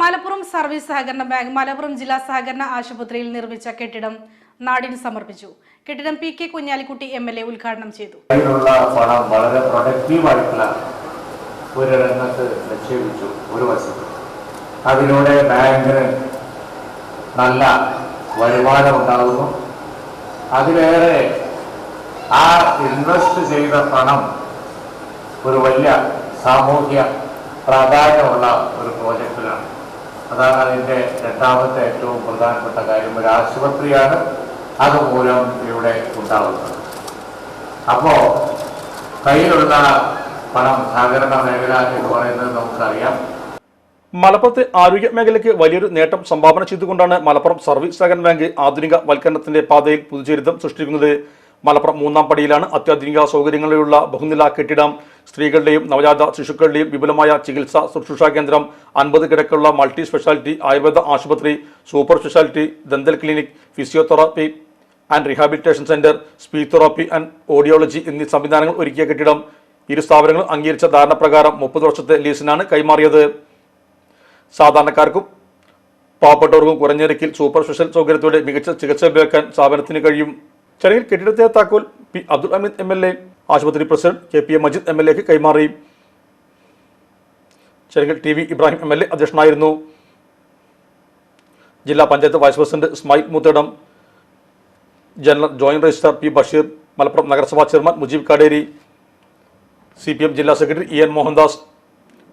Malappuram service സഹകരണ bank Malappuram ജില്ലാ സഹകരണ ആശുപത്രിയിൽ നിർമ്മിച്ച കെട്ടിടം നാടിന് സമർപ്പിച്ചു. കെട്ടിടം P K Kunhalikutty M L A ഉദ്ഘാടനം ചെയ്തു. പണം വളരെ പ്രൊഡക്റ്റീവായിട്ടുള്ള ഒരു രംഗത്ത് നിക്ഷേപിച്ചു ഒരു വശത്ത്. അതിലൂടെ ബാങ്കിന് നല്ല വരുമാനം ഉണ്ടാകുന്നു. അതിലേറെ ആ ഇൻവെസ്റ്റ് ചെയ്ത പണം ഒരു വലിയ സാമൂഹ്യ പ്രാധാന്യമുള്ള അതാണ് അതിന്റെ രണ്ടാമത്തെ ഏറ്റവും പ്രധാനപ്പെട്ട കാര്യം. ഒരു ആശുപത്രിയാണ് അതുമൂലം ഇവിടെ ഉണ്ടാവുന്നത്. അപ്പോൾ കയ്യിലുള്ള പണം സഹകരണ മേഖല എന്ന് പറയുന്നത് നമുക്കറിയാം. മലപ്പുറത്തെ ആരോഗ്യ മേഖലയ്ക്ക് വലിയൊരു നേട്ടം സംഭാവന ചെയ്തുകൊണ്ടാണ് മലപ്പുറം സർവീസ് സഹകരണ ബാങ്ക് ആധുനിക വൽക്കരണത്തിന്റെ പാതയിൽ പുതുചരിതം സൃഷ്ടിക്കുന്നത്. മലപ്പുറം മൂന്നാം പടിയിലാണ് അത്യാധുനിക സൗകര്യങ്ങളുള്ള ബഹുനില കെട്ടിടം. സ്ത്രീകളുടെയും നവജാത ശിശുക്കളുടെയും വിപുലമായ ചികിത്സാ ശുശ്രൂഷാ കേന്ദ്രം അൻപത് കിടക്കുള്ള മൾട്ടി സ്പെഷ്യാലിറ്റി ആയുർവേദ ആശുപത്രി super speciality dental clinic physiotherapy and rehabilitation centre speech therapy and audiology എന്നീ സംവിധാനങ്ങൾ ഒരുക്കിയ കെട്ടിടം ഇരു സ്ഥാപനങ്ങളും അംഗീകരിച്ച ധാരണപ്രകാരം മുപ്പത് വർഷത്തെ ലീസിനാണ് കൈമാറിയത്. സാധാരണക്കാർക്കും പാവപ്പെട്ടവർക്കും കുറഞ്ഞ നിരക്കിൽ സൂപ്പർ സ്പെഷ്യൽ സൗകര്യത്തോടെ മികച്ച ചികിത്സ ഉപയോഗിക്കാൻ സ്ഥാപനത്തിന് കഴിയും. ചടങ്ങിൽ കെട്ടിടത്തെ താക്കോൽ P Abdul Hameed M L A ആശുപത്രി president K P A Majeed M L എക്ക് കൈമാറി. Cherukal T V Ibrahim M L A അധ്യക്ഷനായിരുന്നു. ജില്ലാ panchayat vice president Ismail Muthedam. General joint registrar P Basheer. Malappuram നഗരസഭാ chairman Mujeeb Kaderi. C P M ജില്ലാ secretary E N Mohandas.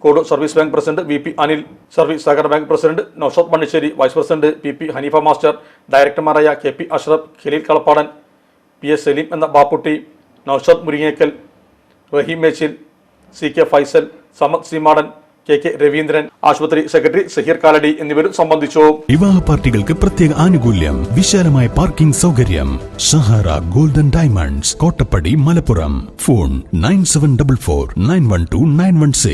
Code service bank president V P Anil. Service സഹകരണ bank president Noushad Mannisseri. Vice president P P Haneefa master. ഡയറക്ടർമാരായ K P Ashraf Khaleel Kalappadan P S Saleem എന്ന Bapputty. Noushad Muringekkal Raheem Mechil C K Faisal Samad Seemadan K K Raveendran ആശുപത്രി secretary Zaheer Kalady എന്നിവരും സംബന്ധിച്ചു. വിവാഹ പാർട്ടികൾക്ക് പ്രത്യേക ആനുകൂല്യം വിശാലമായ parking സൗകര്യം Sahara golden diamonds Kottappadi Malappuram. Phone nine seven double four nine one two nine one six.